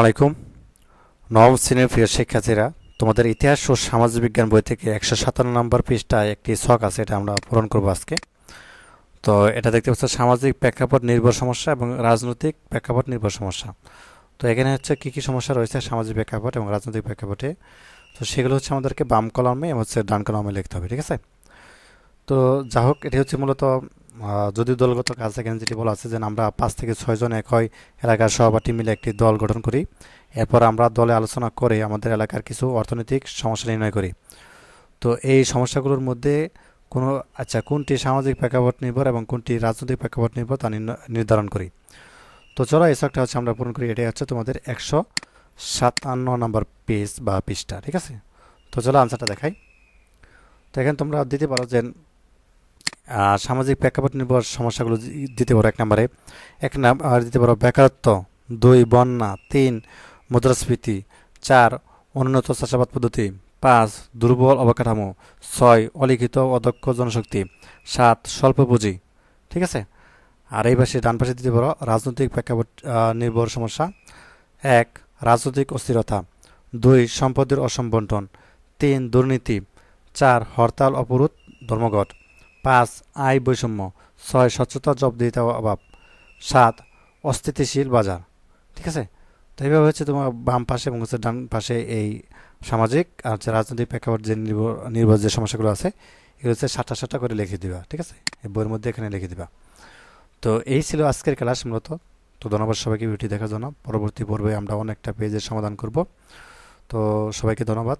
আলাইকুম। নবম শ্রেণির প্রিয় শিক্ষার্থীরা, তোমাদের ইতিহাস ও সামাজিক বিজ্ঞান বই থেকে একশো সাতান্ন নম্বর পৃষ্ঠায় একটি ছক আছে, এটা আমরা পূরণ করব আজকে। তো এটা দেখতে পাচ্ছ, সামাজিক প্রেক্ষাপট নির্ভর সমস্যা এবং রাজনৈতিক প্রেক্ষাপট নির্ভর সমস্যা। তো এখানে হচ্ছে কী কী সমস্যা রয়েছে সামাজিক প্রেক্ষাপট এবং রাজনৈতিক প্রেক্ষাপটে? তো সেগুলো হচ্ছে আমাদেরকে বাম কলমে এবং হচ্ছে ডান কলমে লিখতে হবে, ঠিক আছে? তো যা হোক এটি হচ্ছে মূলত যদি দলগত কাজ এখানে যেটি বলা আছে যে আমরা পাঁচ থেকে ছয়জন এক হয়, এলাকার সহপাঠী মিলে একটি দল গঠন করি। এরপর আমরা দলে আলোচনা করে আমাদের এলাকার কিছু অর্থনৈতিক সমস্যা নির্ণয় করি। তো এই সমস্যাগুলোর মধ্যে কোনো আচ্ছা কোনটি সামাজিক প্রেক্ষাপট নির্ভর এবং কোনটি রাজনৈতিক প্রেক্ষাপট নির্ভর তা নির্ধারণ করি। তো চলো, এই শখটা হচ্ছে আমরা পূরণ করি। এটাই হচ্ছে তোমাদের একশো সাতান্ন নম্বর পেজ বা পৃষ্ঠা, ঠিক আছে? তো চলো আনসারটা দেখাই। তো এখানে তোমরা দিতে পারো যে সামাজিক প্রেক্ষাপট নির্ভর সমস্যাগুলো দিতে পারো এক নম্বরে। এক নাম্বার দিতে পারো বেকারত্ব, দুই বন্যা, তিন মুদ্রাস্ফীতি, চার উন্নত চাষাবাদ পদ্ধতি, পাঁচ দুর্বল অবকাঠামো, ছয় অলিখিত অদক্ষ জনশক্তি, সাত স্বল্প পুঁজি। ঠিক আছে? আর এই পাশে ডান পাশে দিতে পারো রাজনৈতিক প্রেক্ষাপট নির্ভর সমস্যা। এক, রাজনৈতিক অস্থিরতা। দুই, সম্পদের অসম্বন্টন। তিন, দুর্নীতি। চার, হরতাল, অবরোধ, ধর্মঘট। পাঁচ, আয় বৈষম্য। ছয়, স্বচ্ছতা, জবাবদিহিতা অভাব। সাত, অস্থিতিশীল বাজার। ঠিক আছে? তো এইভাবে হচ্ছে তোমার বাম পাশে এবং হচ্ছে ডান পাশে এই সামাজিক আর হচ্ছে রাজনৈতিক প্রেক্ষাপট যে নির্ভর নির্ভর যে সমস্যাগুলো আছে, এগুলো হচ্ছে সাতটা সাতটা করে লিখে দিবা। ঠিক আছে? এই বইয়ের মধ্যে এখানে লিখে দিবা। তো এই ছিল আজকের ক্লাস মূলত। তো ধন্যবাদ সবাইকে ভিডিও দেখার জন্য। পরবর্তী পর্বে আমরা অনেকটা পেজের সমাধান করব। তো সবাইকে ধন্যবাদ।